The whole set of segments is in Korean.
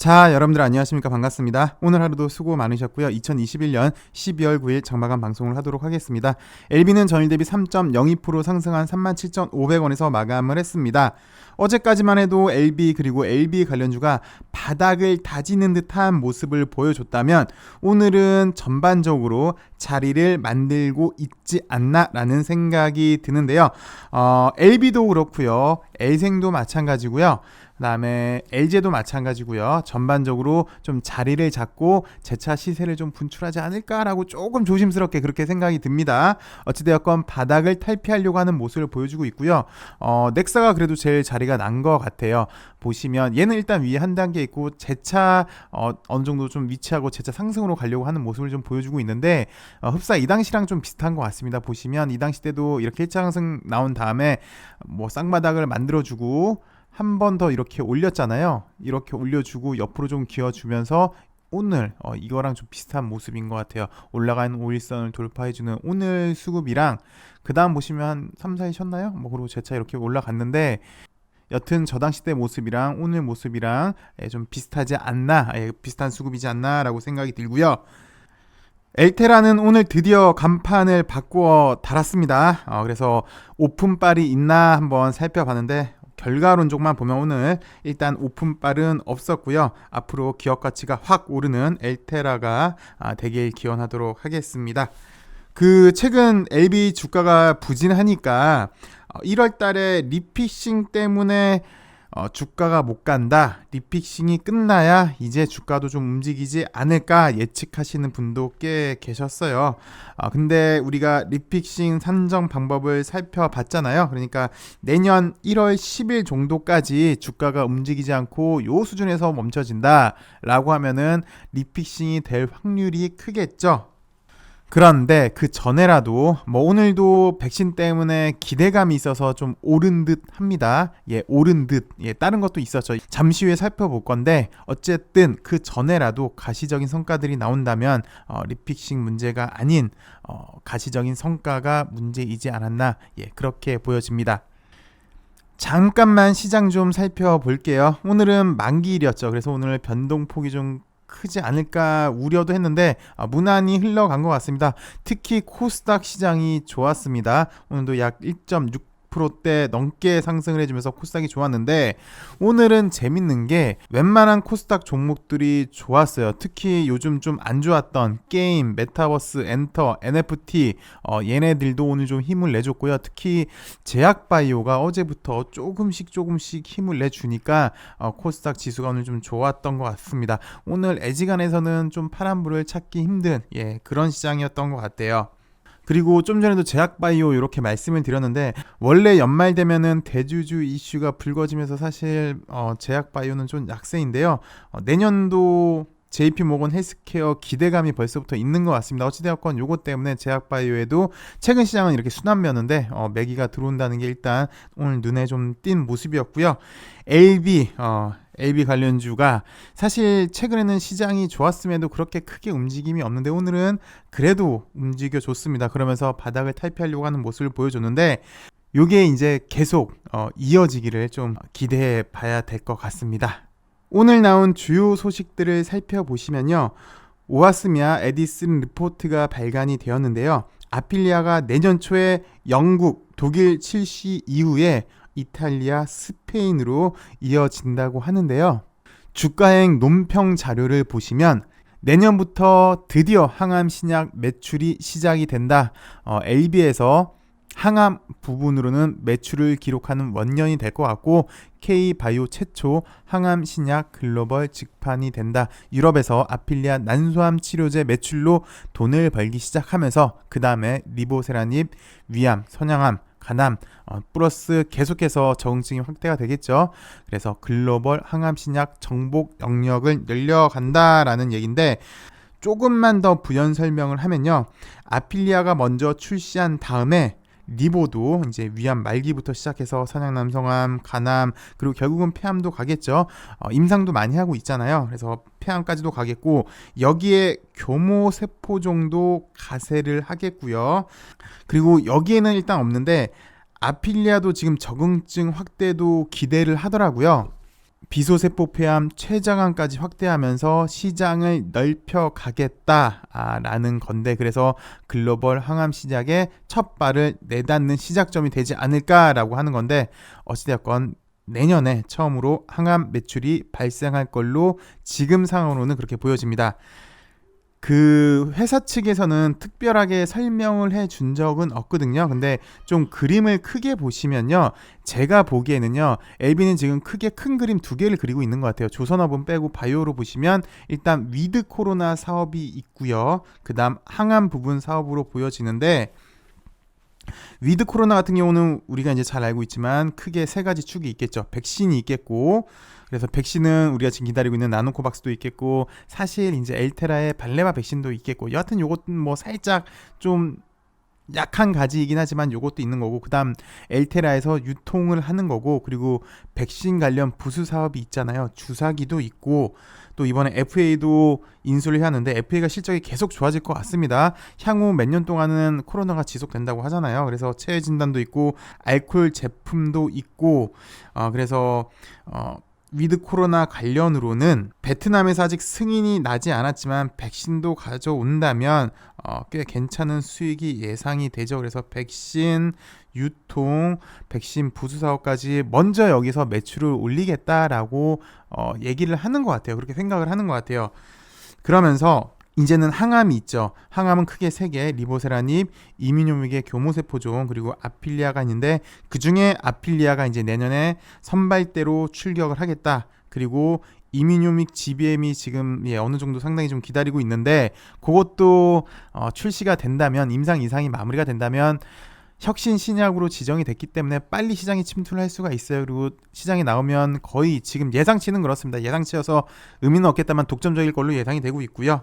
자, 여러분들 안녕하십니까? 반갑습니다. 오늘 하루도 수고 많으셨고요. 2021년 12월 9일 장마감 방송을 하도록 하겠습니다. LB는 전일 대비 3.02% 상승한 37,500원에서 마감을 했습니다. 어제까지만 해도 LB 그리고 LB 관련주가 바닥을 다지는 듯한 모습을 보여줬다면 오늘은 전반적으로 자리를 만들고 있지 않나라는 생각이 드는데요. 어, LB도 그렇고요. L생도 마찬가지고요. 그다음에 LG도 마찬가지고요. 전반적으로 좀 자리를 잡고 재차 시세를 좀 분출하지 않을까라고 조금 조심스럽게 그렇게 생각이 듭니다. 어찌되었건 바닥을 탈피하려고 하는 모습을 보여주고 있고요. 어, 넥사가 그래도 제일 자리가 난 것 같아요. 보시면 얘는 일단 위에 한 단계 있고 재차 어, 어느 정도 좀 위치하고 재차 상승으로 가려고 하는 모습을 좀 보여주고 있는데 어, 흡사 이 당시랑 좀 비슷한 것 같습니다. 보시면 이 당시 때도 이렇게 1차 상승 나온 다음에 뭐 쌍바닥을 만들어주고 한 번 더 이렇게 올렸잖아요. 이렇게 올려주고 옆으로 좀 기어주면서 오늘 어, 이거랑 좀 비슷한 모습인 것 같아요. 올라가는 5일선을 돌파해주는 오늘 수급이랑 그 다음 보시면 한 3, 4일 쉬었나요? 뭐 그리고 재차 이렇게 올라갔는데 여튼 저 당시 때 모습이랑 오늘 모습이랑 예, 좀 비슷하지 않나 예, 비슷한 수급이지 않나라고 생각이 들고요. 엘테라는 오늘 드디어 간판을 바꾸어 달았습니다. 어, 그래서 오픈빨이 있나 한번 살펴봤는데 결과론적만 보면 오늘 일단 오픈빨은 없었고요. 앞으로 기업 가치가 확 오르는 엘테라가 아, 되길 기원하도록 하겠습니다. 그 최근 LB 주가가 부진하니까 1월 달에 리피싱 때문에 어, 주가가 못 간다. 리픽싱이 끝나야 이제 주가도 좀 움직이지 않을까 예측하시는 분도 꽤 계셨어요. 아, 근데 우리가 리픽싱 산정 방법을 살펴봤잖아요. 그러니까 내년 1월 10일 정도까지 주가가 움직이지 않고 요 수준에서 멈춰진다라고 하면은 리픽싱이 될 확률이 크겠죠. 그런데 그 전에라도 뭐 오늘도 백신 때문에 기대감이 있어서 좀 오른 듯 합니다. 예, 오른 듯. 예, 다른 것도 있었죠. 잠시 후에 살펴볼 건데 어쨌든 그 전에라도 가시적인 성과들이 나온다면 어, 리픽싱 문제가 아닌 어, 가시적인 성과가 문제이지 않았나. 예, 그렇게 보여집니다. 잠깐만 시장 좀 살펴볼게요. 오늘은 만기일이었죠. 그래서 오늘 변동폭이 좀 크지 않을까 우려도 했는데 아, 무난히 흘러간 것 같습니다. 특히 코스닥 시장이 좋았습니다. 오늘도 약 1.6 10%대 넘게 상승을 해주면서 코스닥이 좋았는데 오늘은 재밌는 게 웬만한 코스닥 종목들이 좋았어요. 특히 요즘 좀 안 좋았던 게임, 메타버스, 엔터, NFT 어, 얘네들도 오늘 좀 힘을 내줬고요. 특히 제약바이오가 어제부터 조금씩 조금씩 힘을 내주니까 어, 코스닥 지수가 오늘 좀 좋았던 것 같습니다. 오늘 애지간에서는 좀 파란불을 찾기 힘든 예, 그런 시장이었던 것 같아요. 그리고 좀 전에도 제약바이오 이렇게 말씀을 드렸는데 원래 연말 되면은 대주주 이슈가 불거지면서 사실 어, 제약바이오는 좀 약세인데요. 어, 내년도 JP 모건 헬스케어 기대감이 벌써부터 있는 것 같습니다. 어찌되었건 요거 때문에 제약바이오에도 최근 시장은 이렇게 순환면인데 어, 매기가 들어온다는 게 일단 오늘 눈에 좀 띈 모습이었고요. LB 어, AB 관련주가 사실 최근에는 시장이 좋았음에도 그렇게 크게 움직임이 없는데 오늘은 그래도 움직여 줬습니다. 그러면서 바닥을 탈피하려고 하는 모습을 보여줬는데 요게 이제 계속 어, 이어지기를 좀 기대해 봐야 될 것 같습니다. 오늘 나온 주요 소식들을 살펴보시면요. 오아스미아 에디슨 리포트가 발간이 되었는데요. 아필리아가 내년 초에 영국, 독일 출시 이후에 이탈리아, 스페인으로 이어진다고 하는데요. 주가행 논평 자료를 보시면 내년부터 드디어 항암 신약 매출이 시작이 된다. 어, LB에서 항암 부분으로는 매출을 기록하는 원년이 될 것 같고 K바이오 최초 항암 신약 글로벌 직판이 된다. 유럽에서 아필리아 난소암 치료제 매출로 돈을 벌기 시작하면서 그 다음에 리보세라닙, 위암, 선양암, 간암 어, 플러스 계속해서 적응증이 확대가 되겠죠. 그래서 글로벌 항암 신약 정복 영역을 늘려간다라는 얘기인데 조금만 더 부연 설명을 하면요. 아필리아가 먼저 출시한 다음에 리보도 이제 위암 말기부터 시작해서 사냥 남성암, 간암 그리고 결국은 폐암도 가겠죠. 어, 임상도 많이 하고 있잖아요. 그래서 폐암까지도 가겠고 여기에 교모 세포 정도 가세를 하겠고요. 그리고 여기에는 일단 없는데 아필리아도 지금 적응증 확대도 기대를 하더라고요. 비소세포 폐암 최저감까지 확대하면서 시장을 넓혀 가겠다라는 건데 그래서 글로벌 항암 시작에 첫 발을 내닫는 시작점이 되지 않을까라고 하는 건데 어찌되었건 내년에 처음으로 항암 매출이 발생할 걸로 지금 상황으로는 그렇게 보여집니다. 그 회사 측에서는 특별하게 설명을 해 준 적은 없거든요. 근데 좀 그림을 크게 보시면요. 제가 보기에는요. LB는 지금 크게 큰 그림 두 개를 그리고 있는 것 같아요. 조선업은 빼고 바이오로 보시면 일단 위드 코로나 사업이 있고요. 그다음 항암 부분 사업으로 보여지는데 위드 코로나 같은 경우는 우리가 이제 잘 알고 있지만 크게 세 가지 축이 있겠죠. 백신이 있겠고 그래서 백신은 우리가 지금 기다리고 있는 나노코박스도 있겠고 사실 이제 엘테라의 발레마 백신도 있겠고 여하튼 요것은 뭐 살짝 좀 약한 가지이긴 하지만 요것도 있는 거고 그다음 엘테라에서 유통을 하는 거고 그리고 백신 관련 부수 사업이 있잖아요. 주사기도 있고 또 이번에 FA도 인수를 하는데 FA가 실적이 계속 좋아질 것 같습니다. 향후 몇 년 동안은 코로나가 지속된다고 하잖아요. 그래서 체외 진단도 있고 알코올 제품도 있고 어 그래서 어 위드 코로나 관련으로는 베트남에서 아직 승인이 나지 않았지만 백신도 가져온다면 어, 꽤 괜찮은 수익이 예상이 되죠. 그래서 백신 유통, 백신 부수 사업까지 먼저 여기서 매출을 올리겠다라고 어, 얘기를 하는 것 같아요. 그렇게 생각을 하는 것 같아요. 그러면서 이제는 항암이 있죠. 항암은 크게 세 개, 리보세라닙, 이민요믹의 교모세포종, 그리고 아필리아가 있는데 그 중에 아필리아가 이제 내년에 선발대로 출격을 하겠다. 그리고 이민요믹 GBM이 지금 예, 어느 정도 상당히 좀 기다리고 있는데 그것도 어, 출시가 된다면 임상 이상이 마무리가 된다면 혁신 신약으로 지정이 됐기 때문에 빨리 시장에 침투를 할 수가 있어요. 그리고 시장에 나오면 거의 지금 예상치는 그렇습니다. 예상치여서 의미는 없겠다만 독점적일 걸로 예상이 되고 있고요.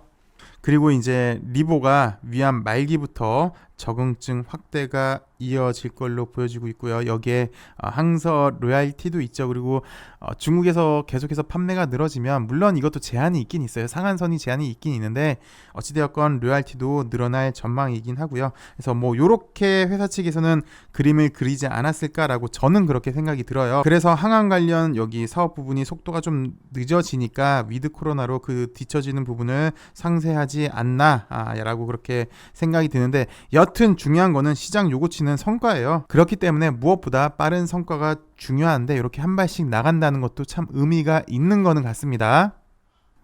그리고 이제 리보가 위암 말기부터 적응증 확대가 이어질 걸로 보여지고 있고요. 여기에 어, 항서 로얄티도 있죠. 그리고 어, 중국에서 계속해서 판매가 늘어지면 물론 이것도 제한이 있긴 있어요. 상한선이 제한이 있긴 있는데 어찌되었건 로얄티도 늘어날 전망이긴 하고요. 그래서 뭐 요렇게 회사 측에서는 그림을 그리지 않았을까라고 저는 그렇게 생각이 들어요. 그래서 항암 관련 여기 사업 부분이 속도가 좀 늦어지니까 위드 코로나로 그 뒤처지는 부분을 상쇄하지 않나라고 그렇게 생각이 드는데 여 여튼 중요한 거는 시장 요구치는 성과예요. 그렇기 때문에 무엇보다 빠른 성과가 중요한데 이렇게 한 발씩 나간다는 것도 참 의미가 있는 거는 같습니다.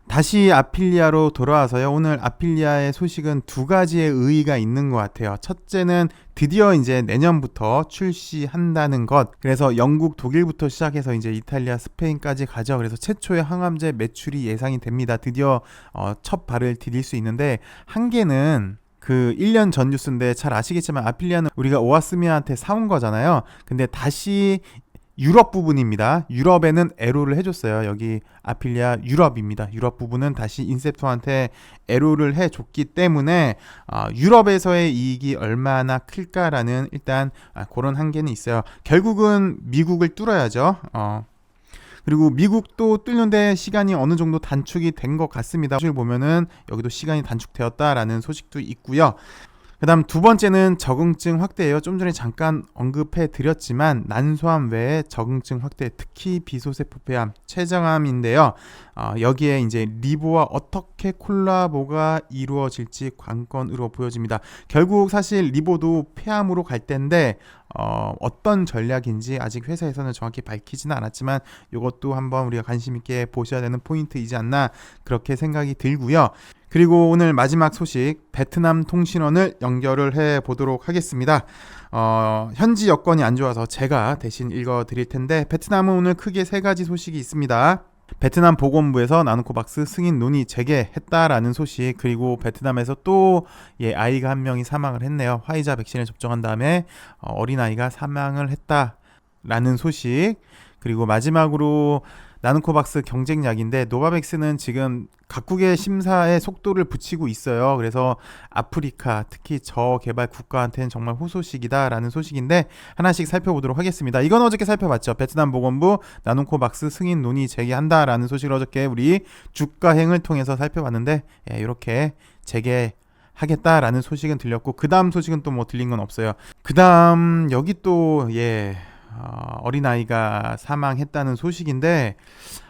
다시 아필리아로 돌아와서요. 오늘 아필리아의 소식은 두 가지의 의의가 있는 것 같아요. 첫째는 드디어 이제 내년부터 출시한다는 것. 그래서 영국, 독일부터 시작해서 이제 이탈리아, 스페인까지 가죠. 그래서 최초의 항암제 매출이 예상이 됩니다. 드디어 어, 첫 발을 디딜 수 있는데 한계는 그 1년 전 뉴스인데 잘 아시겠지만 아필리아는 우리가 오아스미아한테 사온 거잖아요. 근데 다시 유럽 부분입니다. 유럽에는 에로를 해줬어요. 여기 아필리아 유럽입니다. 유럽 부분은 다시 인셉토한테 에로를 해줬기 때문에 어, 유럽에서의 이익이 얼마나 클까라는 일단 아, 그런 한계는 있어요. 결국은 미국을 뚫어야죠. 어, 그리고 미국도 뚫는데 시간이 어느 정도 단축이 된 것 같습니다. 사실 보면은 여기도 시간이 단축되었다라는 소식도 있고요. 그다음 두 번째는 적응증 확대예요. 좀 전에 잠깐 언급해 드렸지만 난소암 외에 적응증 확대, 특히 비소세포폐암, 췌장암인데요. 어, 여기에 이제 리보와 어떻게 콜라보가 이루어질지 관건으로 보여집니다. 결국 사실 리보도 폐암으로 갈 텐데 어, 어떤 전략인지 아직 회사에서는 정확히 밝히지는 않았지만 이것도 한번 우리가 관심 있게 보셔야 되는 포인트이지 않나 그렇게 생각이 들고요. 그리고 오늘 마지막 소식 베트남 통신원을 연결을 해 보도록 하겠습니다. 어, 현지 여건이 안 좋아서 제가 대신 읽어 드릴 텐데 베트남은 오늘 크게 세 가지 소식이 있습니다. 베트남 보건부에서 나노코박스 승인 논의 재개했다라는 소식 그리고 베트남에서 또 예, 아이가 한 명이 사망을 했네요. 화이자 백신을 접종한 다음에 어, 어린 아이가 사망을 했다라는 소식 그리고 마지막으로 나누코박스 경쟁약인데 노바백스는 지금 각국의 심사에 속도를 붙이고 있어요. 그래서 아프리카 특히 저개발 국가한테는 정말 호소식이다라는 소식인데 하나씩 살펴보도록 하겠습니다. 이건 어저께 살펴봤죠. 베트남 보건부 나누코박스 승인 논의 재개한다라는 소식을 어저께 우리 주가행을 통해서 살펴봤는데 예, 이렇게 재개 하겠다라는 소식은 들렸고 그 다음 소식은 또 뭐 들린 건 없어요. 그 다음 여기 또 예 어, 어린아이가 사망했다는 소식인데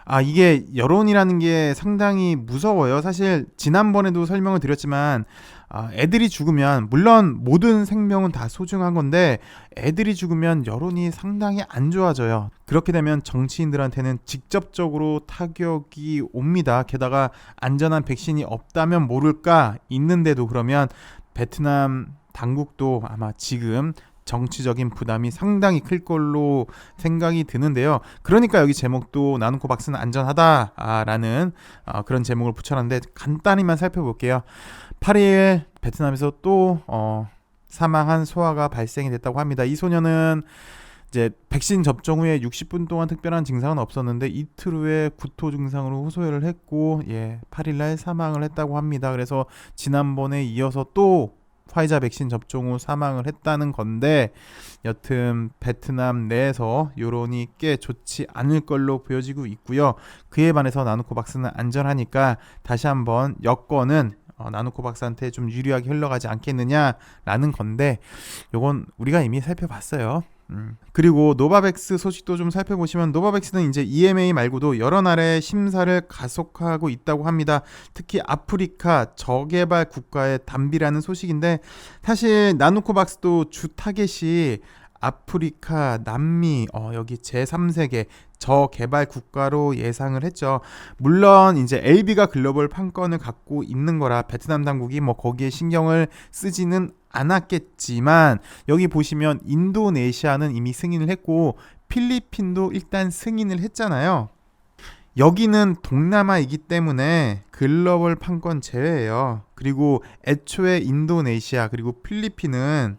아 이게 여론이라는 게 상당히 무서워요. 사실 지난번에도 설명을 드렸지만 아, 애들이 죽으면 물론 모든 생명은 다 소중한 건데 애들이 죽으면 여론이 상당히 안 좋아져요. 그렇게 되면 정치인들한테는 직접적으로 타격이 옵니다. 게다가 안전한 백신이 없다면 모를까 있는데도 그러면 베트남 당국도 아마 지금 정치적인 부담이 상당히 클 걸로 생각이 드는데요. 그러니까 여기 제목도 나누코 박스는 안전하다라는 어, 그런 제목을 붙여놨는데 간단히만 살펴볼게요. 8일 베트남에서 또 어, 사망한 소아가 발생이 됐다고 합니다. 이 소녀는 이제 백신 접종 후에 60분 동안 특별한 증상은 없었는데 이틀 후에 구토 증상으로 호소를 했고 예, 8일 날 사망을 했다고 합니다. 그래서 지난번에 이어서 또 화이자 백신 접종 후 사망을 했다는 건데 여튼 베트남 내에서 여론이 꽤 좋지 않을 걸로 보여지고 있고요. 그에 반해서 나누코 박스는 안전하니까 다시 한번 여건은 어, 나누코 박사한테 좀 유리하게 흘러가지 않겠느냐라는 건데 요건 우리가 이미 살펴봤어요. 음. 그리고 노바백스 소식도 좀 살펴보시면 노바백스는 이제 EMA 말고도 여러 나라의 심사를 가속화하고 있다고 합니다. 특히 아프리카 저개발 국가의 담비라는 소식인데 사실 나누코박스도 주 타겟이 아프리카, 남미, 어, 여기 제3세계 저개발 국가로 예상을 했죠. 물론 이제 LB가 글로벌 판권을 갖고 있는 거라 베트남 당국이 뭐 거기에 신경을 쓰지는 않았겠지만 여기 보시면 인도네시아는 이미 승인을 했고 필리핀도 일단 승인을 했잖아요. 여기는 동남아이기 때문에 글로벌 판권 제외예요. 그리고 애초에 인도네시아 그리고 필리핀은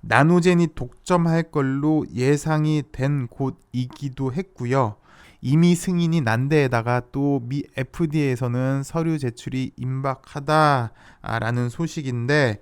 나노젠이 독점할 걸로 예상이 된 곳이기도 했고요. 이미 승인이 난 데에다가 또 미 FDA에서는 서류 제출이 임박하다라는 소식인데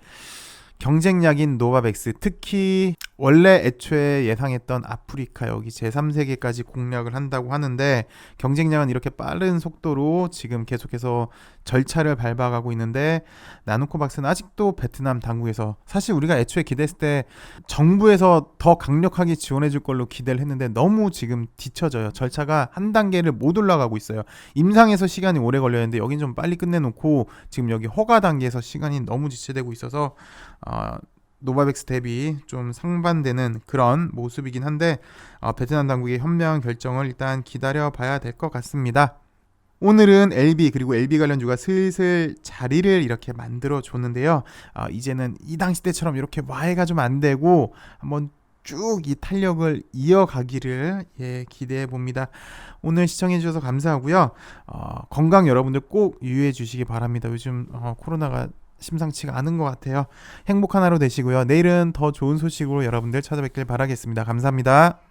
경쟁약인 노바백스 특히 원래 애초에 예상했던 아프리카 여기 제3세계까지 공략을 한다고 하는데 경쟁량은 이렇게 빠른 속도로 지금 계속해서 절차를 밟아가고 있는데 나누코박스는 아직도 베트남 당국에서 사실 우리가 애초에 기대했을 때 정부에서 더 강력하게 지원해 줄 걸로 기대를 했는데 너무 지금 뒤쳐져요. 절차가 한 단계를 못 올라가고 있어요. 임상에서 시간이 오래 걸렸는데 여긴 좀 빨리 끝내놓고 지금 여기 허가 단계에서 시간이 너무 지체되고 있어서 어, 노바백스 대비 좀 상반되는 그런 모습이긴 한데 어, 베트남 당국의 현명한 결정을 일단 기다려 봐야 될 것 같습니다. 오늘은 LB 그리고 LB 관련주가 슬슬 자리를 이렇게 만들어 줬는데요. 어, 이제는 이 당시 때처럼 이렇게 와해가 좀 안 되고 한번 쭉 이 탄력을 이어가기를 예, 기대해 봅니다. 오늘 시청해 주셔서 감사하고요. 어, 건강 여러분들 꼭 유의해 주시기 바랍니다. 요즘 어, 코로나가 심상치가 않은 것 같아요. 행복한 하루 되시고요. 내일은 더 좋은 소식으로 여러분들 찾아뵙길 바라겠습니다. 감사합니다.